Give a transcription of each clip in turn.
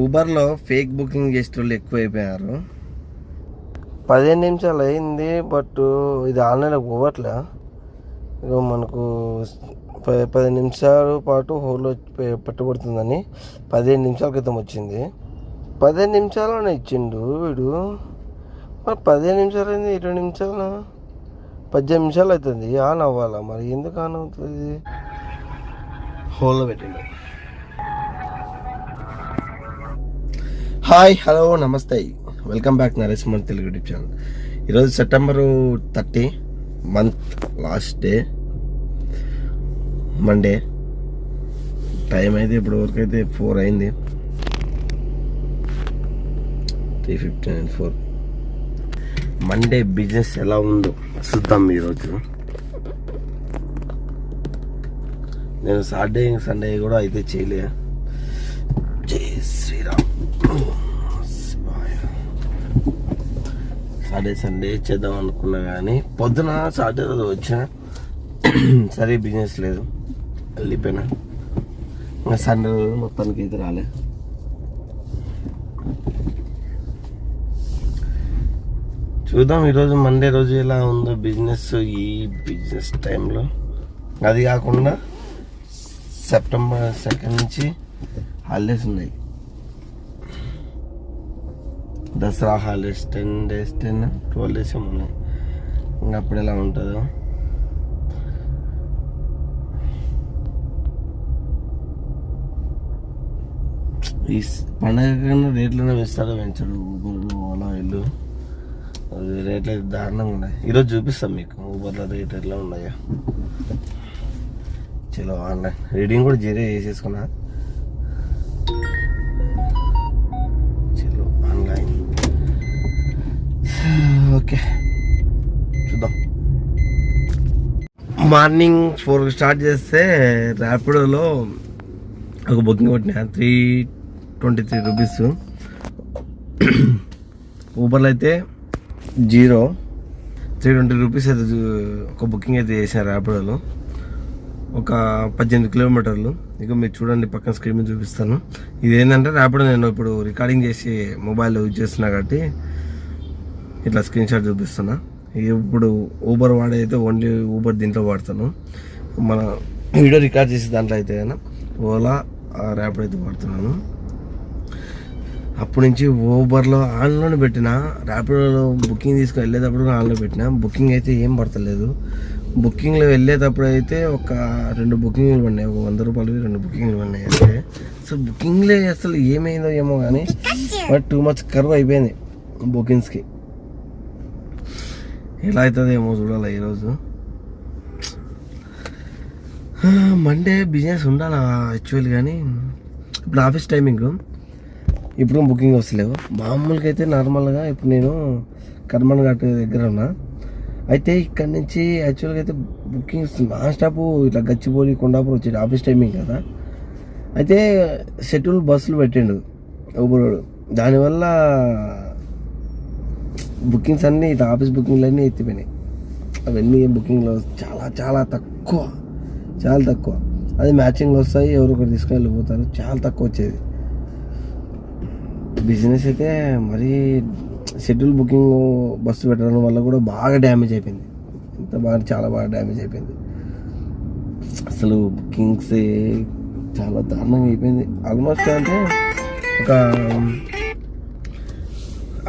ఊబర్లో fake booking చేసే వాళ్ళు ఎక్కువైపోయారు. పదిహేను నిమిషాలు అయింది బట్ ఇది ఆన్లైన్లో పోవట్లే? ఇక మనకు పది నిమిషాల పాటు హోల్లో పెట్టబడుతుందని పదిహేను నిమిషాల క్రితం వచ్చింది. పదిహేను నిమిషాలనే ఇచ్చిండు వీడు. మరి పదిహేను నిమిషాలు అయింది ఇరవై నిమిషాలు పద్దెనిమిది నిమిషాలు అవుతుంది ఆన్ అవ్వాలా? మరి ఎందుకు ఆన్ అవుతుంది? హోల్లో పెట్టిండు. హాయ్ హలో నమస్తే. వెల్కమ్ బ్యాక్ నరేష్ మన తెలుగు యూట్యూబ్ ఛానల్. ఈరోజు September thirty month last day. Monday. Time అయితే ఇప్పుడు వరకు అయితే ఫోర్ అయింది. Three fifty nine four. Monday business ఎలా ఉందో చూద్దాం ఈరోజు. నేను సాటర్డే సండే కూడా అయితే చేయలే. జై శ్రీరామ్. సాటర్డే సండే చేద్దాం అనుకున్నా కానీ పొద్దున సాటర్డే రోజు వచ్చిన సరే బిజినెస్ లేదు వెళ్ళిపోయినా. ఇంకా సండే రోజు మొత్తానికి అయితే రాలే. చూద్దాం ఈరోజు మండే రోజు ఎలా ఉందో బిజినెస్ ఈ బిజినెస్ టైంలో. అది కాకుండా సెప్టెంబర్ సెకండ్ నుంచి హాలిడేస్ ఉన్నాయి. Dasara holidays ten days ten twelve days ఏమో ఉన్నాయి. ఇంకా అప్పుడు ఎలా ఉంటుందో. ఈ పండగ కన్నా రేట్లనే వేస్తాడో పెంచడు ఊబర్లు ఓలా ఇల్లు అది రేట్లు అయితే దారుణంగా ఉన్నాయి. ఈరోజు చూపిస్తాం మీకు ఊబర్లో రేట్ ఎట్లా ఉన్నాయా. చలో ఆన్లైన్. రీడింగ్ కూడా జీరే చేసేసుకున్నా. Ah, ఓకే చూద్దాం. మార్నింగ్ ఫోర్ స్టార్ట్ చేస్తే ర్యాపిడోలో ఒక బుకింగ్ కొట్టినా త్రీ ట్వంటీ త్రీ రూపీస్ ఊబర్లో అయితే జీరో త్రీ ట్వంటీ రూపీస్ అయితే ఒక బుకింగ్ అయితే చేసిన ర్యాపిడోలో ఒక పద్దెనిమిది కిలోమీటర్లు. ఇక మీరు చూడండి పక్కన స్క్రీన్ మీద చూపిస్తాను. ఇది ఏంటంటే ర్యాపిడో నేను ఇప్పుడు రికార్డింగ్ చేసి మొబైల్లో యూజ్ చేస్తున్నా కాబట్టి ఇట్లా స్క్రీన్ షాట్ చూపిస్తున్నా. ఇప్పుడు ఊబర్ వాడైతే ఓన్లీ ఊబర్ దీంట్లో వాడతాను. మన వీడియో రికార్డ్ చేసే దాంట్లో అయితే అయినా ఓలా ర్యాపిడో అయితే వాడుతున్నాను. అప్పటి నుంచి ఊబర్లో ఆన్లోనే పెట్టిన ర్యాపిడోలో బుకింగ్ తీసుకు వెళ్ళేటప్పుడు ఆన్లో పెట్టిన బుకింగ్ అయితే ఏం పడతలేదు. బుకింగ్లో వెళ్ళేటప్పుడు అయితే ఒక రెండు బుకింగ్లు పడినాయి. ఒక వంద రూపాయలు రెండు బుకింగ్లు పడినాయి అంటే సో బుకింగ్లే అసలు ఏమైందో ఏమో కానీ బట్ టూ మచ్ కర్వ్ అయిపోయింది బుకింగ్స్కి ఎలా అవుతుందేమో చూడాలి ఈరోజు. మండే బిజినెస్ ఉండాలి యాక్చువల్ కానీ ఇప్పుడు ఆఫీస్ టైమింగ్ ఇప్పుడు బుకింగ్ వస్తలేవు. మామూలుగా అయితే నార్మల్గా ఇప్పుడు నేను కర్మన్ ఘాట్ దగ్గర ఉన్నా అయితే ఇక్కడ నుంచి యాక్చువల్గా అయితే బుకింగ్స్ నాన్ స్టాప్ ఇట్లా గచ్చిపోయి కొండాపూర్ వచ్చేది ఆఫీస్ టైమింగ్ కదా. అయితే షెడ్యూల్ బస్సులు పెట్టిండు. ఊబరోడు దానివల్ల బుకింగ్స్ అన్నీ ఇటు ఆఫీస్ బుకింగ్లు అన్నీ ఎత్తిపోయినాయి. అవన్నీ బుకింగ్లో చాలా చాలా తక్కువ. చాలా తక్కువ. అది మ్యాచింగ్లో వస్తాయి ఎవరు ఒకరు తీసుకొని వెళ్ళిపోతారు చాలా తక్కువ వచ్చేది. బిజినెస్ అయితే మరీ షెడ్యూల్ బుకింగ్ బస్సు పెట్టడం వల్ల కూడా బాగా డ్యామేజ్ అయిపోయింది. ఎంత బాగా చాలా బాగా డ్యామేజ్ అయిపోయింది. అసలు బుకింగ్స్ చాలా దారుణంగా అయిపోయింది. ఆల్మోస్ట్ అంటే ఒక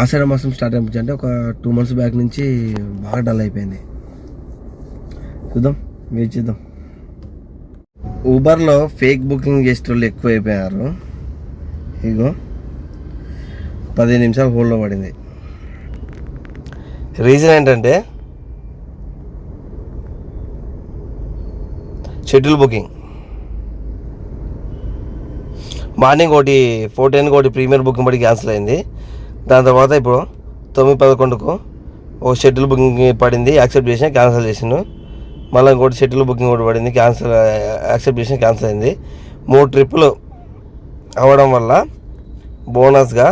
ఆషాఢ మాసం స్టార్ట్ అయిపోయింది అంటే ఒక టూ మంత్స్ బ్యాక్ నుంచి బాగా డల్ అయిపోయింది. చూద్దాం వెయిట్ చేద్దాం. ఊబర్లో ఫేక్ బుకింగ్ చేసే వాళ్ళు ఎక్కువ అయిపోయారు ఇగో పదిహేను నిమిషాలు హోల్డ్లో పడింది. రీజన్ ఏంటంటే షెడ్యూల్ బుకింగ్ మార్నింగ్ ఒకటి ఫోర్ టెన్కి ఒకటి ప్రీమియర్ బుకింగ్ పడి క్యాన్సిల్ అయింది. దాని తర్వాత ఇప్పుడు తొమ్మిది పదకొండుకు ఒక షెడ్యూల్ బుకింగ్ పడింది యాక్సెప్ట్ చేసిన క్యాన్సిల్ చేసాను మళ్ళీ ఇంకోటి షెడ్యూల్ బుకింగ్ కూడా పడింది క్యాన్సిల్ యాక్సెప్ట్ చేసిన క్యాన్సిల్ అయింది. మూడు ట్రిప్పులు అవ్వడం వల్ల బోనస్గా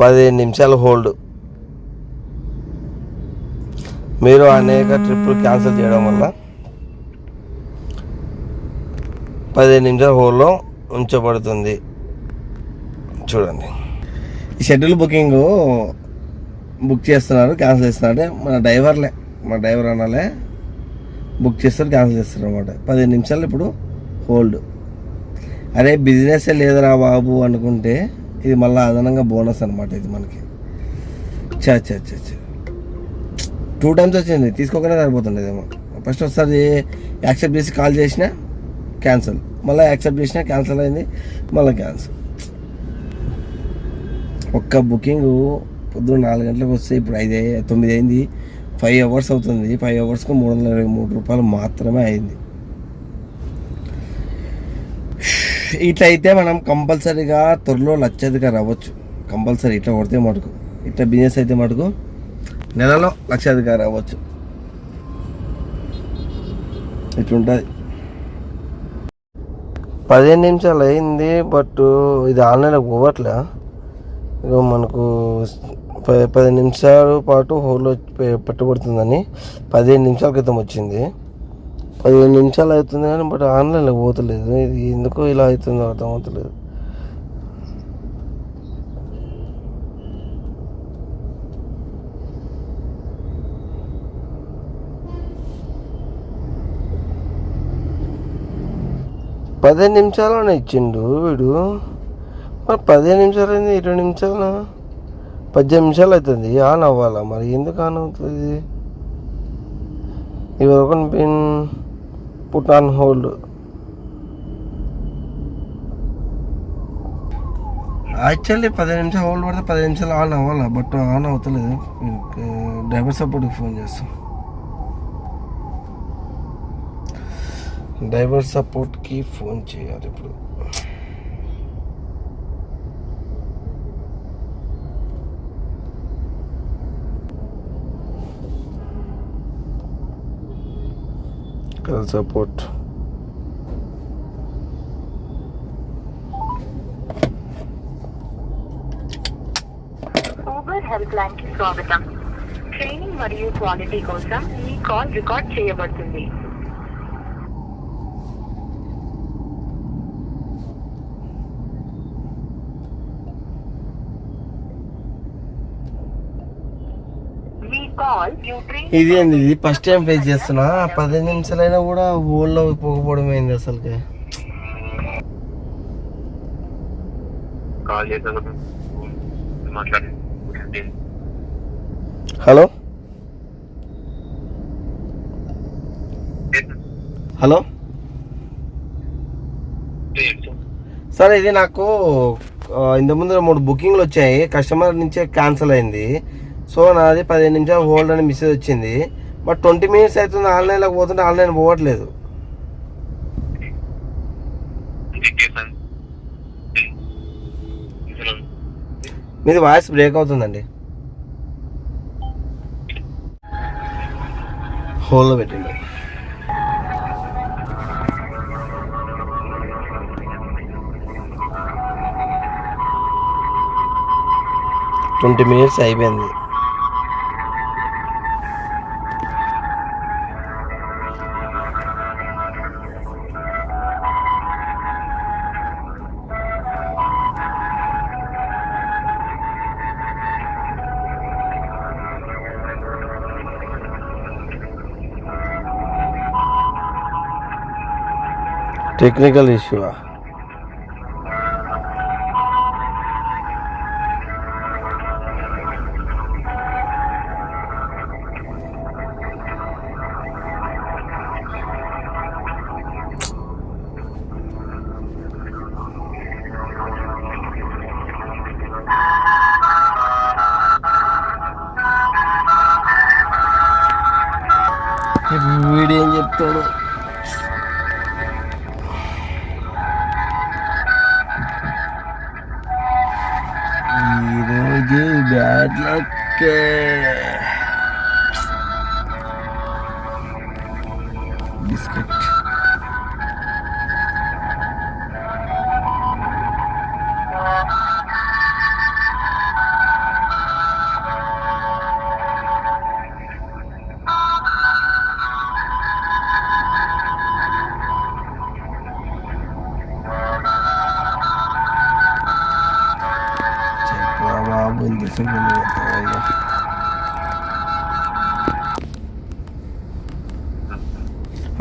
పదిహేను నిమిషాలు హోల్డ్. మీరు అనేక ట్రిప్పులు క్యాన్సిల్ చేయడం వల్ల పదిహేను నిమిషాల హోల్లో ఉంచబడుతుంది. చూడండి. ఈ షెడ్యూల్ బుకింగ్ బుక్ చేస్తున్నారు క్యాన్సిల్ చేస్తున్నారు. మన డ్రైవర్లే మన డ్రైవర్ అనాలే బుక్ చేస్తారు క్యాన్సిల్ చేస్తారు అనమాట పదిహేను నిమిషాలు ఇప్పుడు హోల్డ్. అరే బిజినెస్ లేదురా బాబు అనుకుంటే ఇది మళ్ళీ అదనంగా బోనస్ అనమాట ఇది మనకి. చా చా చా టూ టైమ్స్ వచ్చింది తీసుకోకనే సరిపోతుండేదేమో. ఫస్ట్ ఒకసారి యాక్సెప్ట్ చేసి కాల్ చేసినా క్యాన్సిల్. మళ్ళీ యాక్సెప్ట్ చేసిన క్యాన్సిల్ అయింది మళ్ళీ క్యాన్సిల్. ఒక్క బుకింగ్ పొద్దున్న నాలుగు గంటలకు వస్తే ఇప్పుడు ఐదు తొమ్మిది అయింది. ఫైవ్ అవర్స్ అవుతుంది. ఫైవ్ అవర్స్కి మూడు వందల ఇరవై మూడు రూపాయలు మాత్రమే అయింది. ఇట్లా అయితే మనం కంపల్సరీగా త్వరలో లక్షధిక అవ్వచ్చు కంపల్సరీ ఇట్లా కొడితే మటుకు. ఇట్లా బిజినెస్ అయితే మటుకు నెలలో లక్షాధికారి అవ్వచ్చు ఇట్లుంటుంది. పదిహేను నిమిషాలు అయింది బట్ ఇది ఆన్లైన్లో పోవట్లే. ఇక మనకు పది నిమిషాల పాటు హోల్లో పె- పెట్టబడుతుందని పదిహేను నిమిషాల క్రితం వచ్చింది. పదిహేను నిమిషాలు అవుతుంది కానీ బట్ ఆన్లైన్లో పోతలేదు. ఇది ఎందుకు ఇలా అవుతుందో అర్థం పదిహేను నిమిషాలనే ఇచ్చిండు వీడు. మరి పదిహేను నిమిషాలు అయింది ఇరవై నిమిషాలు పద్దెనిమిది నిమిషాలు అవుతుంది. ఆన్ అవ్వాలా మరి ఎందుకు ఆన్ అవుతుంది ఇవరకు pin put on hold. Actually పదిహేను నిమిషాలు హోల్డ్ పడితే పదిహేను నిమిషాలు ఆన్ అవ్వాలా బట్ ఆన్ అవుతలేదు డ్రైవర్ సపోర్ట్కి ఫోన్ చేస్తాం. డ్రైవర్ సపోర్ట్కి ఫోన్ చేయాలి ఇప్పుడు కాల్ సపోర్ట్ ఊబర్ హెల్ప్ లైన్కి స్వాగతం. ట్రైనింగ్ మరియు క్వాలిటీ కోసం ఈ కాల్ రికార్డ్ చేయబడుతుంది మీ కాల్ యూ ట్రైన్ ఇది అండి ఇది ఫస్ట్ టైం ఫేస్ చేస్తున్నా. పదిహేను నిమిషాలైనా కూడా ఊళ్ళో పోకపోవడం ఏంది అసలుకి? కాల్ చేసినందుకు మాట్లాడండి హలో? హలో? సార్ ఇది నాకు ఆ, ఇంత ముందు మూడు బుకింగ్లు వచ్చాయి. కస్టమర్ నుంచే క్యాన్సిల్ అయింది. సో నాది పదిహేను నిమిషాలు హోల్డ్ అని మెసేజ్ వచ్చింది. బట్ ట్వంటీ మినిట్స్ అవుతుంది ఆన్లైన్లోకి పోతుంటే ఆన్లైన్ పోవట్లేదు. మీది వాయిస్ బ్రేక్ అవుతుందండి. హోల్లో పెట్టండి. ట్వంటీ మినిట్స్ అయిపోయింది. టెక్నికల్ ఇష్యూ వీడేం చెప్తాడు? లక్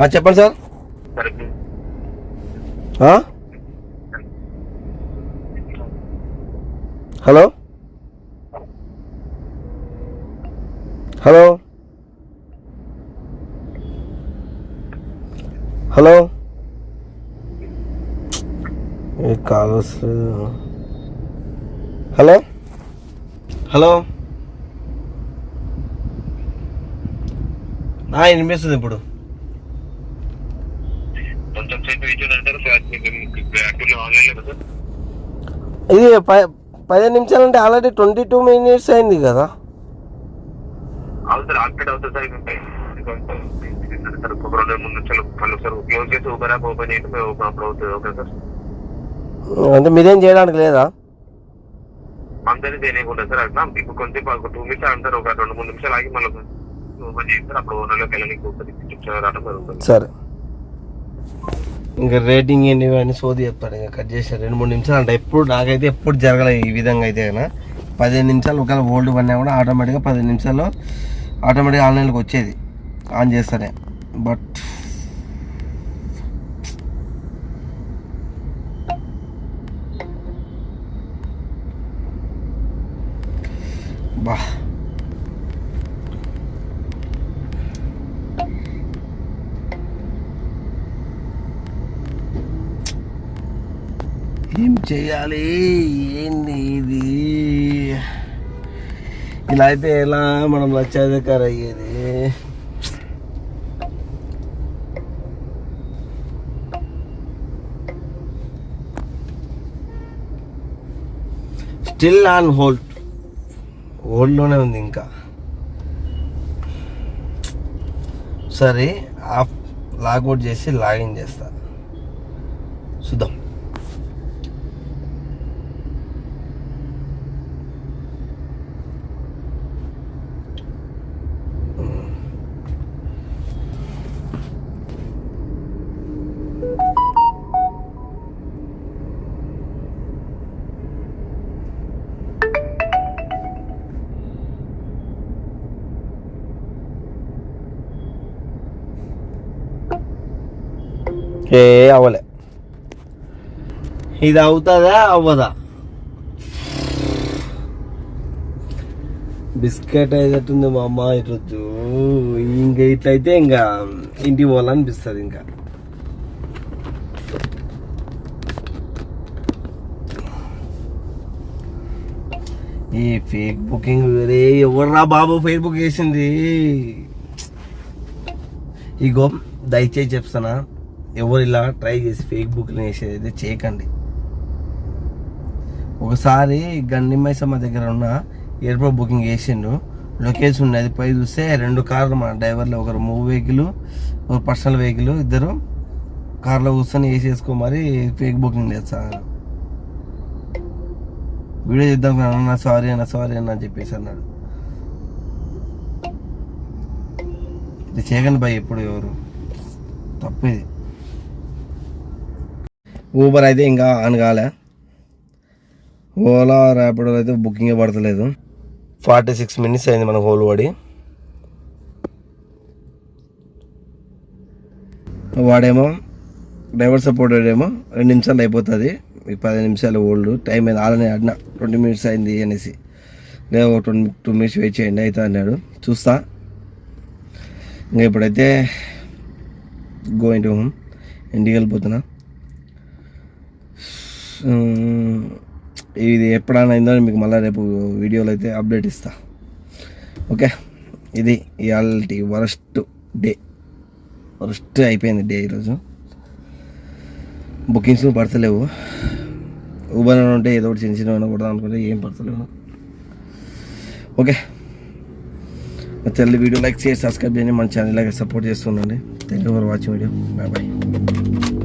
చెప్పండి సార్. హలో? హలో? హలో? ఏ కాల్ వస్తుంది హలో? హలో? నా వినిపిస్తుంది ఇప్పుడు కొంచెం సేపు వేచి అంటారు సార్ మీకు యాక్టివ్లో ఆన్లైన్ కదా సార్ ఇది పదిహేను నిమిషాలు అంటే ఆల్రెడీ ట్వంటీ టూ మినిట్స్ అయింది కదా అంటే మీరేం చేయడానికి లేదా? చేయకుండా సార్ అట్లా ఇప్పుడు కొంచెం ఒక టూ మినిట్స్ అంటారు ఒక రెండు మూడు నిమిషాలు ఆగి మళ్ళీ ఓపెన్ చేస్తారు అప్పుడు ఓనర్లోకి వెళ్ళడానికి ఉంటుంది చిప్స్ రావడం జరుగుతుంది. సరే. ఇంకా రేటింగ్ ఏంటి అని సోది చెప్తాడు. ఇంకా కట్ చేసి రెండు మూడు నిమిషాలు అంటే. ఎప్పుడు నాకైతే ఎప్పుడు జరగలేదు ఈ విధంగా అయితే కదా పదిహేను నిమిషాలు ఒకవేళ ఓల్డ్ పడినా కూడా ఆటోమేటిక్గా పదిహేను నిమిషాల్లో ఆటోమేటిక్గా ఆన్లైన్లోకి వచ్చేది. ఆన్ చేస్తానే. బట్ బా ఏం చేయాలి? ఏంది ఇది? ఇలా అయితే ఎలా మనం లక్షాధికారు అయ్యేది? స్టిల్ ఆన్ హోల్డ్ హోల్డ్లోనే ఉంది ఇంకా. సరే ఆఫ్ లాగౌట్ చేసి లాగిన్ చేస్తా. చూద్దాం. ఏ అవ్వలే. ఇది అవుతుందా అవ్వదా? బిస్కెట్ అయ్యేటట్టుంది మా అమ్మ ఈరోజు. ఇంకా ఇట్లయితే ఇంకా ఇంటికి పోవాలనిపిస్తుంది ఇంకా. ఈ ఫేక్ బుకింగ్ వేరే ఎవర్రా బాబు ఫేక్ బుక్ చేసింది? ఇగో దయచేసి చెప్తానా ఎవరు ఇలా ట్రై చేసి ఫేక్ బుక్లు వేసేది చేయకండి. ఒకసారి గండిమైసమ్మ దగ్గర ఉన్న ఎయిర్పోర్ట్ బుకింగ్ చేసిండు. లొకేషన్ ఉన్నది పై చూస్తే రెండు కార్లు మన డ్రైవర్లు ఒకరు మూవ్ వెహికల్ ఒకరు పర్సనల్ వెహికల్ ఇద్దరు కార్లో కూర్చొని వేసేసుకో మరి ఫేక్ బుకింగ్ చేస్తాను వీడియో చేద్దాం అన్న సారీ అన్న సారీ అన్న అని చెప్పేసి అన్నాడు. ఇది చేయకండి భయ్ ఎప్పుడు ఎవరు. తప్పేది ఊబర్ అయితే ఇంకా ఆన్ కాలే ఓలా ర్యాపిడో అయితే బుకింగే పడతలేదు. ఫార్టీ సిక్స్ మినిట్స్ అయింది మన హోల్ పడి వాడేమో డ్రైవర్ సపోర్ట్ ఏమో రెండు నిమిషాలు అయిపోతుంది. ఈ పది నిమిషాలు ఓల్డ్ టైం అయింది ఆడనే ఆడిన ట్వంటీ మినిట్స్ అయింది అనేసి. లేదు ట్వంటీ టూ మినిట్స్ వెయిట్ చేయండి అయితే అన్నాడు. చూస్తా. ఇంకా ఇప్పుడైతే గోయింగ్ టు హోమ్ ఇంటికి వెళ్ళిపోతున్నా. ఇది ఎప్పుడైనా అయిందో మీకు మళ్ళీ రేపు వీడియోలో అయితే అప్డేట్ ఇస్తా. ఓకే? ఇది ఇవాళ వరస్ట్ డే. వరస్ట్ అయిపోయింది డే ఈరోజు. బుకింగ్స్ పడతలేవు. ఊబర్ ఉంటే ఏదో ఒకటి చిన్న చిన్న కొడదాం అనుకుంటే ఏం పడతలేవు. ఓకే? మా వీడియో లైక్ చేసి సబ్స్క్రైబ్ చేయండి. మన channel support చేస్తుండండి. Thank you for watching video bye bye